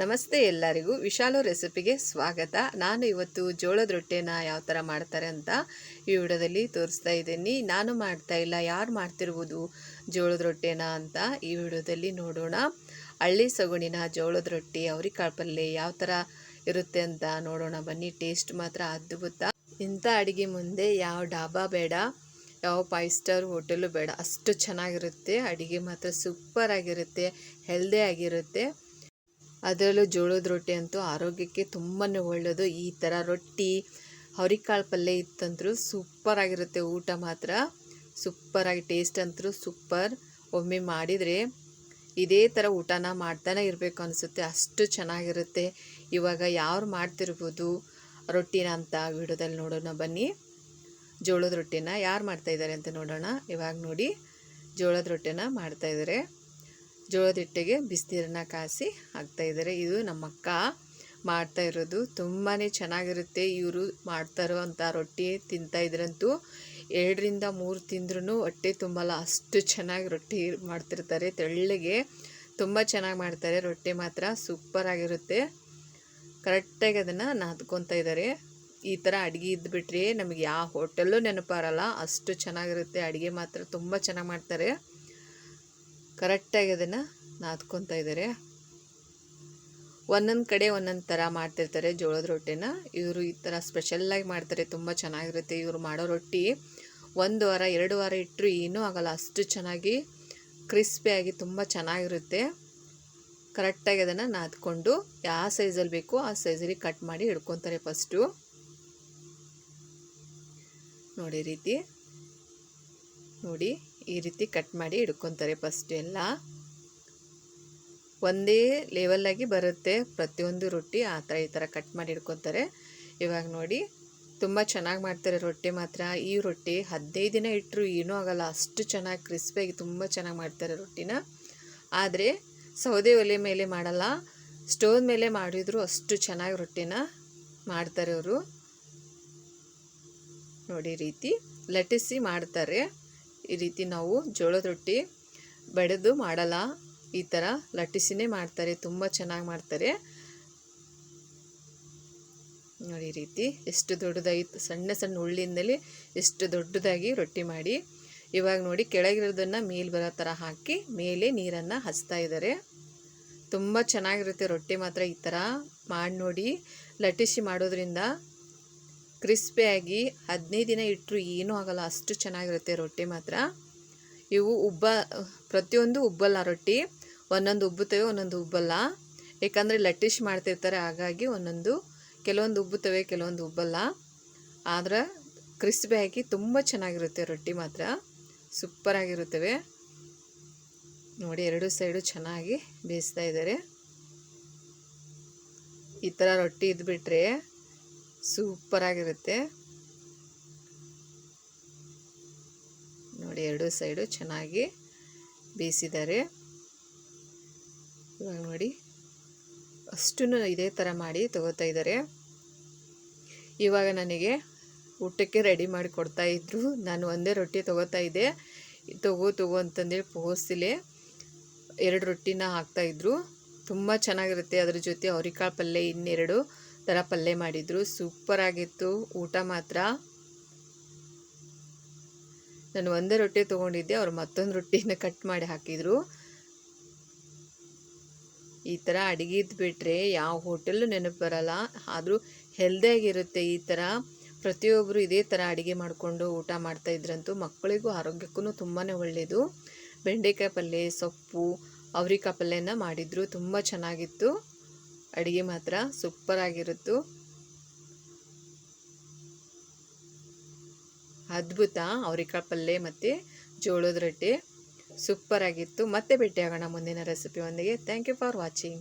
ನಮಸ್ತೆ ಎಲ್ಲರಿಗೂ ವಿಶಾಲು ರೆಸಿಪಿಗೆ ಸ್ವಾಗತ. ನಾನು ಇವತ್ತು ಜೋಳದ ರೊಟ್ಟೆನ ಯಾವ ಥರ ಮಾಡ್ತಾರೆ ಅಂತ ಈ ವಿಡಿಯೋದಲ್ಲಿ ತೋರಿಸ್ತಾ ಇದ್ದೀನಿ. ನಾನು ಮಾಡ್ತಾ ಇಲ್ಲ, ಯಾರು ಮಾಡ್ತಿರ್ಬೋದು ಜೋಳದ ರೊಟ್ಟೆನ ಅಂತ ಈ ವಿಡಿಯೋದಲ್ಲಿ ನೋಡೋಣ. ಹಳ್ಳಿ ಸಗುಣಿನ ಜೋಳದ ರೊಟ್ಟಿ, ಅವ್ರಿಕಾಳು ಪಲ್ಯ ಯಾವ ಥರ ಇರುತ್ತೆ ಅಂತ ನೋಡೋಣ. ಬನ್ನಿ, ಟೇಸ್ಟ್ ಮಾತ್ರ ಅದ್ಭುತ. ಇಂಥ ಅಡುಗೆ ಮುಂದೆ ಯಾವ ಡಾಬಾ ಬೇಡ, ಯಾವ ಫೈವ್ ಸ್ಟಾರ್ ಹೋಟೆಲು ಬೇಡ, ಅಷ್ಟು ಚೆನ್ನಾಗಿರುತ್ತೆ. ಅಡುಗೆ ಮಾತ್ರ ಸೂಪರ್ ಆಗಿರುತ್ತೆ ಹೆಲ್ದಿ ಆಗಿರುತ್ತೆ. ಅದರಲ್ಲೂ ಜೋಳದ ರೊಟ್ಟಿ ಅಂತೂ ಆರೋಗ್ಯಕ್ಕೆ ತುಂಬಾ ಒಳ್ಳೆಯದು ಈ ಥರ ರೊಟ್ಟಿ ಅವ್ರಿಕಾಳು ಪಲ್ಯ ಇತ್ತಂದ್ರೂ ಸೂಪರ್ ಆಗಿರುತ್ತೆ. ಊಟ ಮಾತ್ರ ಸೂಪರಾಗಿ ಟೇಸ್ಟ್ ಅಂತೂ ಸೂಪರ್. ಒಮ್ಮೆ ಮಾಡಿದರೆ ಇದೇ ಥರ ಊಟನ ಮಾಡ್ತಾನೆ ಇರಬೇಕು ಅನಿಸುತ್ತೆ. ಅಷ್ಟು ಚೆನ್ನಾಗಿರುತ್ತೆ. ಇವಾಗ ಯಾರು ಮಾಡ್ತಿರ್ಬೋದು ರೊಟ್ಟಿನ ಅಂತ ವಿಡಿಯೋದಲ್ಲಿ ನೋಡೋಣ ಬನ್ನಿ. ಜೋಳದ ರೊಟ್ಟಿನ ಯಾರು ಮಾಡ್ತಾಯಿದ್ದಾರೆ ಅಂತ ನೋಡೋಣ. ಇವಾಗ ನೋಡಿ ಜೋಳದ ರೊಟ್ಟಿನ ಮಾಡ್ತಾಯಿದ್ದಾರೆ ಜೋಳದ ಹಿಟ್ಟಿಗೆ ಬಿಸಿನೀರನ್ನ ಕಾಸಿ ಹಾಕ್ತಾಯಿದ್ದಾರೆ ಇದು ನಮ್ಮಕ್ಕ ಮಾಡ್ತಾ ಇರೋದು. ತುಂಬಾ ಚೆನ್ನಾಗಿರುತ್ತೆ. ಇವರು ಮಾಡ್ತಾ ಇರೋವಂಥ ರೊಟ್ಟಿ ತಿಂತಾ ಇದ್ರಂತೂ ಎರಡರಿಂದ ಮೂರು ತಿಂದ್ರೂ ಹೊಟ್ಟೆ ತುಂಬಲ್ಲ. ಅಷ್ಟು ಚೆನ್ನಾಗಿ ರೊಟ್ಟಿ ಮಾಡ್ತಿರ್ತಾರೆ. ತೆಳ್ಳಗೆ ತುಂಬ ಚೆನ್ನಾಗಿ ಮಾಡ್ತಾರೆ. ರೊಟ್ಟಿ ಮಾತ್ರ ಸೂಪರಾಗಿರುತ್ತೆ ಕರೆಕ್ಟಾಗಿ ಅದನ್ನು ನಾದ್ಕೊತಾ ಇದ್ದಾರೆ. ಈ ಥರ ಅಡುಗೆ ಇದ್ದುಬಿಟ್ರೆ ನಮಗೆ ಯಾವ ಹೋಟೆಲ್ಲೂ ನೆನಪಾರಲ್ಲ ಅಷ್ಟು ಚೆನ್ನಾಗಿರುತ್ತೆ. ಅಡುಗೆ ಮಾತ್ರ ತುಂಬ ಚೆನ್ನಾಗಿ ಮಾಡ್ತಾರೆ. ಕರೆಕ್ಟಾಗಿ ಅದನ್ನು ನಾದ್ಕೊತಾ ಇದ್ದಾರೆ ಒಂದೊಂದು ಕಡೆ ಒಂದೊಂದು ಥರ ಮಾಡ್ತಿರ್ತಾರೆ ಜೋಳದ ರೊಟ್ಟಿನ. ಇವರು ಈ ಥರ ಸ್ಪೆಷಲ್ಲಾಗಿ ಮಾಡ್ತಾರೆ, ತುಂಬ ಚೆನ್ನಾಗಿರುತ್ತೆ. ಇವರು ಮಾಡೋ ರೊಟ್ಟಿ ಒಂದು ವಾರ, ಎರಡು ವಾರ ಇಟ್ಟರು ಏನೂ ಆಗಲ್ಲ. ಅಷ್ಟು ಚೆನ್ನಾಗಿ ಕ್ರಿಸ್ಪಿಯಾಗಿ ತುಂಬ ಚೆನ್ನಾಗಿರುತ್ತೆ. ಕರೆಕ್ಟಾಗಿ ಅದನ್ನು ನಾದ್ಕೊಂಡು ಯಾವ ಸೈಜಲ್ಲಿ ಬೇಕೋ ಆ ಸೈಜಲ್ಲಿ ಕಟ್ ಮಾಡಿ ಹಿಡ್ಕೊತಾರೆ ಫಸ್ಟು ನೋಡಿ ರೀತಿ. ನೋಡಿ. ಈ ರೀತಿ ಕಟ್ ಮಾಡಿ ಹಿಡ್ಕೊತಾರೆ ಫಸ್ಟ್ ಎಲ್ಲ. ಒಂದೇ ಲೆವೆಲ್ಲಾಗಿ ಬರುತ್ತೆ ಪ್ರತಿಯೊಂದು ರೊಟ್ಟಿ, ಆ ಥರ ಈ ಥರ ಕಟ್ ಮಾಡಿ ಹಿಡ್ಕೊತಾರೆ ಇವಾಗ ನೋಡಿ, ತುಂಬ ಚೆನ್ನಾಗಿ ಮಾಡ್ತಾರೆ ರೊಟ್ಟಿ ಮಾತ್ರ. ಈ ರೊಟ್ಟಿ ಹದಿನೈದು ದಿನ ಇಟ್ಟರು ಏನೂ ಆಗೋಲ್ಲ, ಅಷ್ಟು ಚೆನ್ನಾಗಿ ಕ್ರಿಸ್ಪಿಯಾಗಿ ತುಂಬ ಚೆನ್ನಾಗಿ ಮಾಡ್ತಾರೆ ರೊಟ್ಟಿನ. ಆದರೆ ಸೌದೆ ಒಲೆ ಮೇಲೆ ಮಾಡಲ್ಲ ಸ್ಟೋವ್ ಮೇಲೆ ಮಾಡಿದ್ರು ಅಷ್ಟು ಚೆನ್ನಾಗಿ ರೊಟ್ಟಿನ ಮಾಡ್ತಾರೆ ಅವರು. ನೋಡಿ ರೀತಿ ಲಟ್ಟಿಸಿ ಮಾಡ್ತಾರೆ. ಈ ರೀತಿ ನಾವು ಜೋಳದ ರೊಟ್ಟಿ ಬಡಿದು ಮಾಡಲ್ಲ. ಈ ಥರ ಲಟ್ಟಿಸಿನೇ ಮಾಡ್ತಾರೆ, ತುಂಬ ಚೆನ್ನಾಗಿ ಮಾಡ್ತಾರೆ. ನೋಡಿ ಈ ರೀತಿ ಎಷ್ಟು ದೊಡ್ಡದಾಗಿ, ಸಣ್ಣ ಸಣ್ಣ ಉಳ್ಳಿಂದಲೇ ಎಷ್ಟು ದೊಡ್ಡದಾಗಿ ರೊಟ್ಟಿ ಮಾಡಿ. ಇವಾಗ ನೋಡಿ ಕೆಳಗಿರೋದನ್ನು ಮೇಲೆ ಬರೋ ಥರ ಹಾಕಿ ಮೇಲೆ ನೀರನ್ನು ಹಚ್ತಾ ಇದ್ದಾರೆ. ತುಂಬ ಚೆನ್ನಾಗಿರುತ್ತೆ ರೊಟ್ಟಿ ಮಾತ್ರ ಈ ಥರ ಮಾಡಿ ನೋಡಿ. ಲಟ್ಟಿಸಿ ಮಾಡೋದ್ರಿಂದ ಕ್ರಿಸ್ಪಿಯಾಗಿ ಹದಿನೈದು ದಿನ ಇಟ್ಟರು ಏನೂ ಆಗಲ್ಲ, ಅಷ್ಟು ಚೆನ್ನಾಗಿರುತ್ತೆ ರೊಟ್ಟಿ ಮಾತ್ರ. ಇವು ಉಬ್ಬ, ಪ್ರತಿಯೊಂದು ಉಬ್ಬಲ್ಲ ರೊಟ್ಟಿ, ಒಂದೊಂದು ಉಬ್ಬುತ್ತವೆ, ಒಂದೊಂದು ಉಬ್ಬಲ್ಲ. ಯಾಕಂದರೆ ಲಟ್ಟಿಶ್ ಮಾಡ್ತಿರ್ತಾರೆ, ಹಾಗಾಗಿ ಒಂದೊಂದು, ಕೆಲವೊಂದು ಉಬ್ಬುತ್ತವೆ, ಕೆಲವೊಂದು ಉಬ್ಬಲ್ಲ. ಆದರೆ ಕ್ರಿಸ್ಪಿಯಾಗಿ ತುಂಬ ಚೆನ್ನಾಗಿರುತ್ತೆ ರೊಟ್ಟಿ ಮಾತ್ರ. ಸೂಪರಾಗಿರುತ್ತವೆ. ನೋಡಿ, ಎರಡು ಸೈಡು ಚೆನ್ನಾಗಿ ಬೇಯಿಸ್ತಾ ಇದ್ದಾರೆ. ಈ ಥರ ರೊಟ್ಟಿ ಇದ್ಬಿಟ್ರೆ ಸೂಪರಾಗಿರುತ್ತೆ. ನೋಡಿ, ಎರಡು ಸೈಡು ಚೆನ್ನಾಗಿ ಬೇಯಿಸಿದ್ದಾರೆ. ಇವಾಗ ನೋಡಿ ಅಷ್ಟು ಇದೇ ಥರ ಮಾಡಿ ತಗೋತಾ ಇದ್ದಾರೆ. ಇವಾಗ ನನಗೆ ಊಟಕ್ಕೆ ರೆಡಿ ಮಾಡಿ ಕೊಡ್ತಾ ಇದ್ರು. ನಾನು ಒಂದೇ ರೊಟ್ಟಿ ತೊಗೋತಾ ಇದ್ದೆ. ತಗೋ ತಗೋ ಅಂತಂದೇಳಿ ಪೋಸ್ತಿಲೆ ಎರಡು ರೊಟ್ಟಿನ ಹಾಕ್ತಾಯಿದ್ರು ತುಂಬ ಚೆನ್ನಾಗಿರುತ್ತೆ. ಅದ್ರ ಜೊತೆ ಅವ್ರಿಕಾಳು ಪಲ್ಯ ಇನ್ನೆರಡು. ಥರ ಪಲ್ಯ ಮಾಡಿದರು. ಸೂಪರಾಗಿತ್ತು ಊಟ ಮಾತ್ರ. ನಾನು ಒಂದೇ ರೊಟ್ಟಿ ತೊಗೊಂಡಿದ್ದೆ. ಅವ್ರು ಮತ್ತೊಂದು ರೊಟ್ಟಿನ ಕಟ್ ಮಾಡಿ ಹಾಕಿದರು. ಈ ಥರ ಅಡುಗೆ ಬಿಟ್ಟರೆ ಯಾವ ಹೋಟೆಲ್ಲು ನೆನಪು ಬರಲ್ಲ. ಆದರೂ ಹೆಲ್ದಿಯಾಗಿರುತ್ತೆ ಈ ಥರ. ಪ್ರತಿಯೊಬ್ಬರು ಇದೇ ಥರ ಅಡುಗೆ ಮಾಡಿಕೊಂಡು ಊಟ ಮಾಡ್ತಾ ಇದ್ರಂತೂ ಮಕ್ಕಳಿಗೂ ಆರೋಗ್ಯಕ್ಕೂ ತುಂಬಾ ಒಳ್ಳೆಯದು ಬೆಂಡೆಕಾಯಿ ಪಲ್ಯ, ಸೊಪ್ಪು, ಅವ್ರಿಕಾಯಿ ಪಲ್ಯನ ಮಾಡಿದರು. ತುಂಬ ಚೆನ್ನಾಗಿತ್ತು. ಅಡುಗೆ ಮಾತ್ರ ಸೂಪರಾಗಿರುತ್ತು ಅದ್ಭುತ ಅವ್ರಿಕಾಳು ಪಲ್ಯ ಮತ್ತು ಜೋಳದ ರೊಟ್ಟಿ. ಸೂಪರಾಗಿತ್ತು ಮತ್ತೆ ಭೇಟಿಯಾಗೋಣ ಮುಂದಿನ ರೆಸಿಪಿ ಒಂದಿಗೆ. Thank you for watching